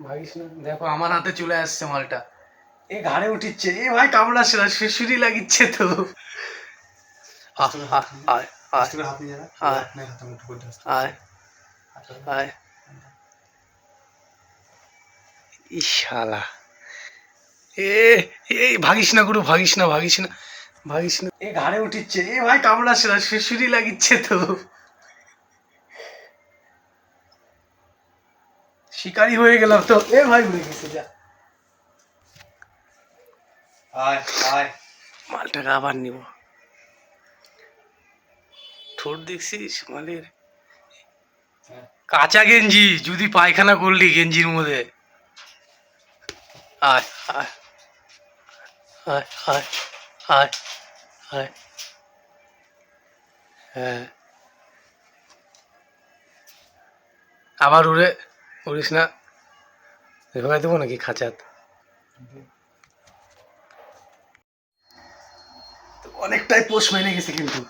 ভাবিস না। দেখো আমার হাতে চলে আসছে মালটা। এ ঘাড়ে উঠিচ্ছে। এ ভাই কামড়াচ্ছে না শুশুরি লাগিচ্ছে তো। ইশালা এ এই ভাগিস না গুরু ভাগিস না ভাগিস না ভাগিস না। এ ঘাড়ে উঠিচ্ছে। এ ভাই কামড়াচ্ছে না শুশুরি লাগিচ্ছে তো। শিকারি হয়ে গেলাম তো। এ ভাই উড়ে গেছে যা। আয় আয়। মালটাকে আবার নিব। ঠোঁট দেখছিস মালের? হ্যাঁ। কাঁচা গেঞ্জি যদি পায়খানা করলি গেঞ্জির মধ্যে। আয় আয়। আয় আয় আয় আয়। হ্যাঁ। আবার উড়ে উড়িস না? এভাবে দেবো নাকি খাঁচাত? অনেকটাই পোষ মেনে গেছে কিন্তু।